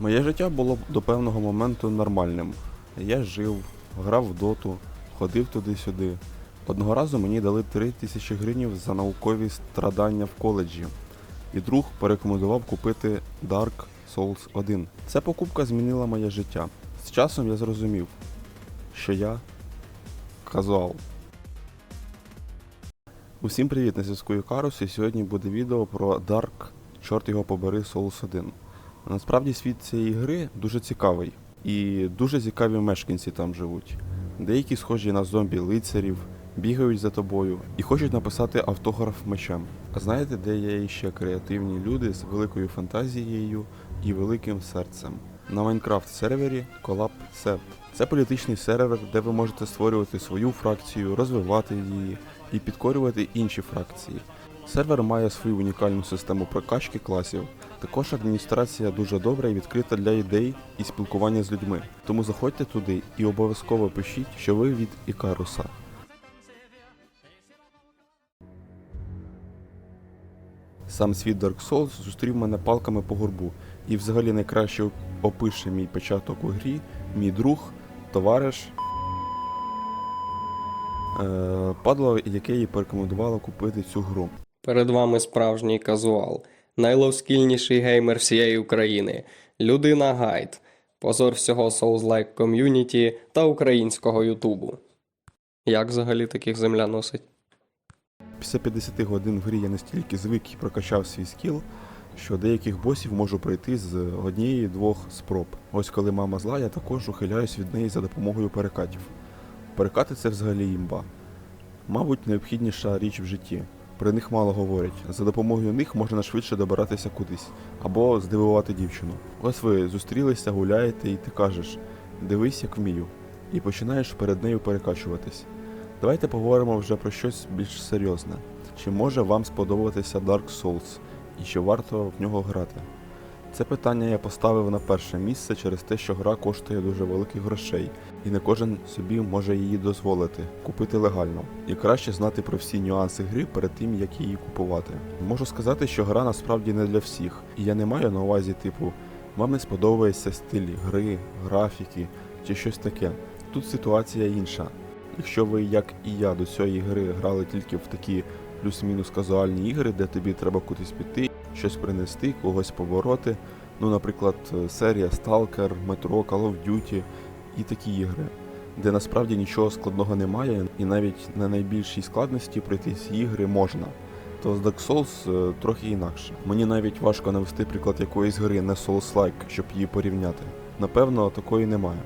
Моє життя було до певного моменту нормальним. Я жив, грав в доту, ходив туди-сюди. Одного разу мені дали 3 тисячі гривень за наукові страдання в коледжі, і друг порекомендував купити Dark Souls 1. Ця покупка змінила моє життя. З часом я зрозумів, що я казуал. Усім привіт на зв'язку Юкарус, і сьогодні буде відео про Dark, чорт його побери, Souls 1. Насправді світ цієї гри дуже цікавий, і дуже цікаві мешканці там живуть. Деякі схожі на зомбі-лицарів, бігають за тобою і хочуть написати автограф мечем. А знаєте, де є ще креативні люди з великою фантазією і великим серцем? На Майнкрафт сервері Collab Serv. Це політичний сервер, де ви можете створювати свою фракцію, розвивати її і підкорювати інші фракції. Сервер має свою унікальну систему прокачки класів. Також адміністрація дуже добра і відкрита для ідей і спілкування з людьми. Тому заходьте туди і обов'язково пишіть, що ви від Ікаруса. Сам світ Dark Souls зустрів мене палками по горбу, і взагалі найкраще опише мій початок у грі, мій друг, товариш. Е, падло, яке їй порекомендувало купити цю гру. Перед вами справжній казуал, найловскільніший геймер всієї України, людина гайд, позор всього Souls-like ком'юніті та українського Ютубу. Як взагалі таких земля носить? Після 50 годин в грі я настільки звик і прокачав свій скіл, що деяких босів можу пройти з однієї-двох спроб. Ось коли мама зла, я також ухиляюсь від неї за допомогою перекатів. Перекати це взагалі імба. Мабуть, необхідніша річ в житті. Про них мало говорять. За допомогою них можна швидше добиратися кудись або здивувати дівчину. Ось ви зустрілися, гуляєте, і ти кажеш: дивись, як вмію, і починаєш перед нею перекачуватись. Давайте поговоримо вже про щось більш серйозне. Чи може вам сподобатися Dark Souls і чи варто в нього грати? Це питання я поставив на перше місце через те, що гра коштує дуже великих грошей, і не кожен собі може її дозволити купити легально. І краще знати про всі нюанси гри перед тим, як її купувати. Можу сказати, що гра насправді не для всіх, і я не маю на увазі, типу, вам не сподобається стиль гри, графіки чи щось таке. Тут ситуація інша. Якщо ви, як і я, до цієї гри грали тільки в такі плюс-мінус казуальні ігри, де тобі треба кудись піти, щось принести, когось побороти. Ну, наприклад, серія Stalker, Metro, Call of Duty і такі ігри, де насправді нічого складного немає, і навіть на найбільшій складності пройти ці ігри можна. То з Dark Souls е, трохи інакше. Мені навіть важко навести приклад якоїсь гри, не Souls-like, щоб її порівняти. Напевно, такої немає.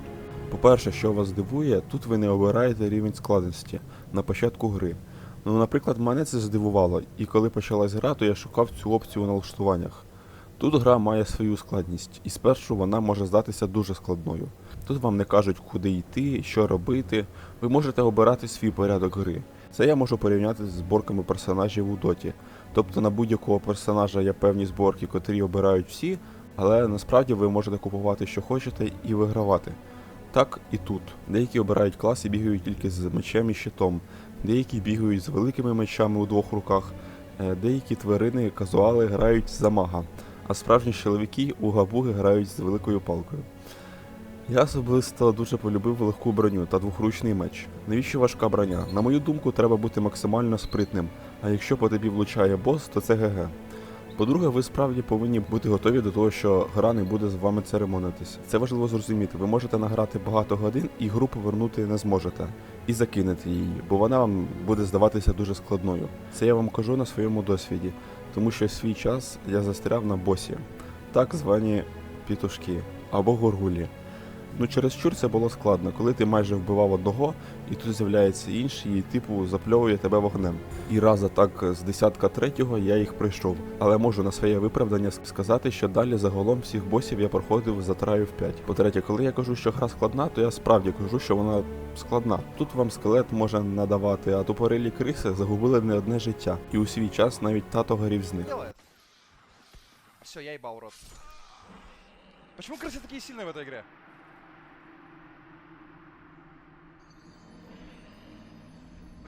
По-перше, що вас дивує, тут ви не обираєте рівень складності на початку гри. Ну, наприклад, мене це здивувало, і коли почалась гра, то я шукав цю опцію у налаштуваннях. Тут гра має свою складність, і спершу вона може здатися дуже складною. Тут вам не кажуть, куди йти, що робити. Ви можете обирати свій порядок гри. Це я можу порівняти з зборками персонажів у доті. Тобто на будь-якого персонажа є певні зборки, котрі обирають всі, але насправді ви можете купувати, що хочете, і вигравати. Так і тут. Деякі обирають клас і бігають тільки з мечем і щитом, деякі бігають з великими мечами у двох руках, е, деякі тварини, казуали грають за мага, а справжні чоловіки у габуги грають з великою палкою. Я особисто дуже полюбив легку броню та двохручний меч. Навіщо важка броня? На мою думку, треба бути максимально спритним, а якщо по тобі влучає бос, то це ГГ. По-друге, ви справді повинні бути готові до того, що гра не буде з вами церемонитися. Це важливо зрозуміти. Ви можете награти багато годин і гру повернути не зможете і закинете її, бо вона вам буде здаватися дуже складною. Це я вам кажу на своєму досвіді, тому що свій час я застряв на босі, так звані пітушки або горгулі. Ну через чур це було складно, коли ти майже вбивав одного, і тут з'являється інший, і типу запльовує тебе вогнем. І раза так з десятка третього я їх пройшов. Але можу на своє виправдання сказати, що далі загалом всіх босів я проходив за траю в 5. По-третє, коли я кажу, що гра складна, то я справді кажу, що вона складна. Тут вам скелет може надавати, а тупорилі криси загубили не одне життя. І у свій час навіть тато горів з них. делает? Все, я ебал рот. Почему крысы такие сильные в этой игре?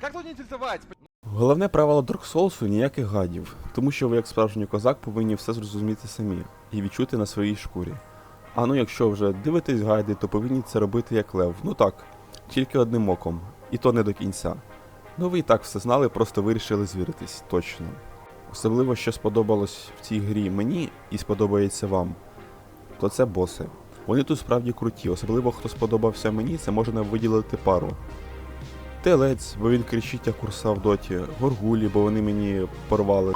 Как тут не тильтовать? Головне правило Dark Souls – ніяких гадів, тому що ви, як справжній козак, повинні все зрозуміти самі і відчути на своїй шкурі. А ну якщо вже дивитесь гайди, то повинні це робити як лев. Ну так, тільки одним оком, і то не до кінця. Ну ви і так все знали, просто вирішили звіритись, точно. Особливо, що сподобалось в цій грі мені і сподобається вам, то це боси. Вони тут справді круті, особливо хто сподобався мені, це можна виділити пару. Телець, бо він кричить як курса в доті, горгулі, бо вони мені порвали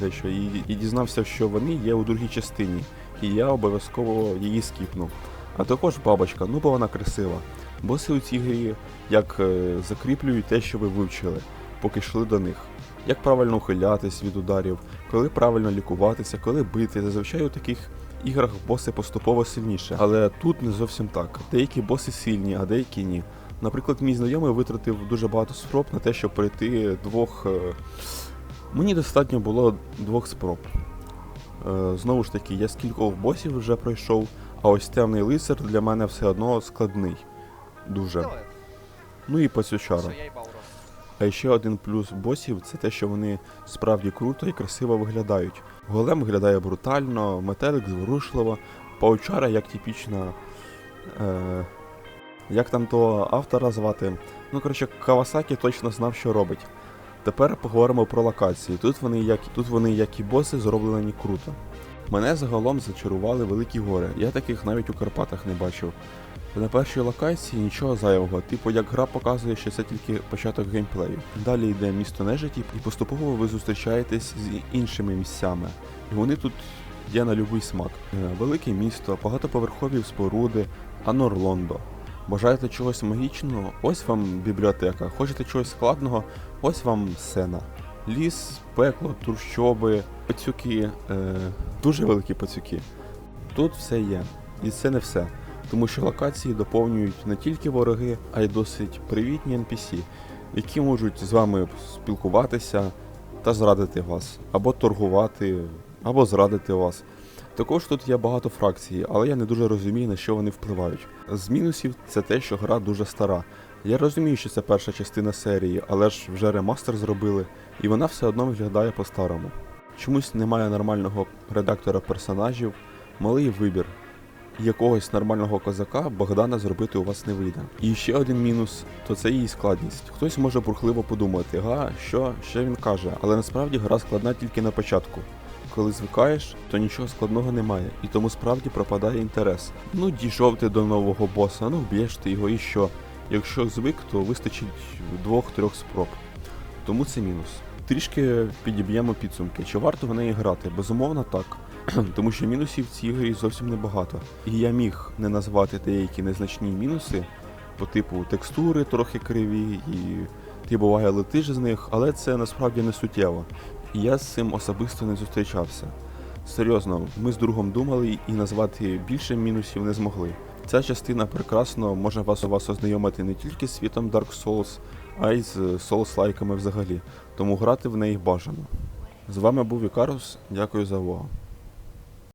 дещо, і, і дізнався, що вони є у другій частині, і я обов'язково її скіпнув. А також бабочка, ну бо вона красива. Боси у цій грі як е, закріплюють те, що ви вивчили, поки йшли до них. Як правильно ухилятись від ударів, коли правильно лікуватися, коли бити. Зазвичай у таких іграх боси поступово сильніше, але тут не зовсім так. Деякі боси сильні, а деякі ні. Наприклад, мій знайомий витратив дуже багато спроб на те, щоб пройти двох. е, Мені достатньо було двох спроб. Е, Знову ж таки, я з кількох босів вже пройшов, а ось темний лицар для мене все одно складний. Дуже. Ну і пацючара. А ще один плюс босів це те, що вони справді круто і красиво виглядають. Голем виглядає брутально, метелик зворушливо, паучара як типічна. Е, як там того автора звати? Ну, коротше, Кавасакі точно знав, що робить. Тепер поговоримо про локації. Тут вони, як, тут вони, як і боси, зроблені круто. Мене загалом зачарували великі гори. Я таких навіть у Карпатах не бачив. На першій локації нічого зайвого, типу як гра показує, що це тільки початок геймплею. Далі йде місто нежиті, і поступово ви зустрічаєтесь з іншими місцями. І вони тут є на любий смак. Е, Велике місто, багатоповерхові споруди, Анорлондо. Бажаєте чогось магічного? Ось вам бібліотека. Хочете чогось складного? Ось вам сцена. Ліс, пекло, трущоби, пацюки, е, дуже великі пацюки. Тут все є. І це не все. Тому що локації доповнюють не тільки вороги, а й досить привітні NPC, які можуть з вами спілкуватися та зрадити вас, або торгувати, або зрадити вас. Також тут є багато фракцій, але я не дуже розумію, на що вони впливають. З мінусів це те, що гра дуже стара. Я розумію, що це перша частина серії, але ж вже ремастер зробили, і вона все одно виглядає по-старому. Чомусь немає нормального редактора персонажів, малий вибір. Якогось нормального козака Богдана зробити у вас не вийде. І ще один мінус то це її складність. Хтось може бурхливо подумати, га, що, що він каже, але насправді гра складна тільки на початку. Коли звикаєш, то нічого складного немає, і тому справді пропадає інтерес. Ну, дійшов ти до нового боса, ну б'єш ти його і що. Якщо звик, то вистачить двох-трьох спроб. Тому це мінус. Трішки підіб'ємо підсумки. Чи варто в неї грати? Безумовно, так. Тому що мінусів в цій грі зовсім небагато. І я міг не назвати деякі незначні мінуси, по типу текстури трохи криві, і ти буває летиш з них, але це насправді не суттєво. Я з цим особисто не зустрічався. Серйозно, ми з другом думали і назвати більше мінусів не змогли. Ця частина прекрасно може вас, вас ознайомити не тільки з світом Dark Souls, а й з Souls-лайками взагалі, тому грати в неї бажано. З вами був Ікарус, дякую за увагу.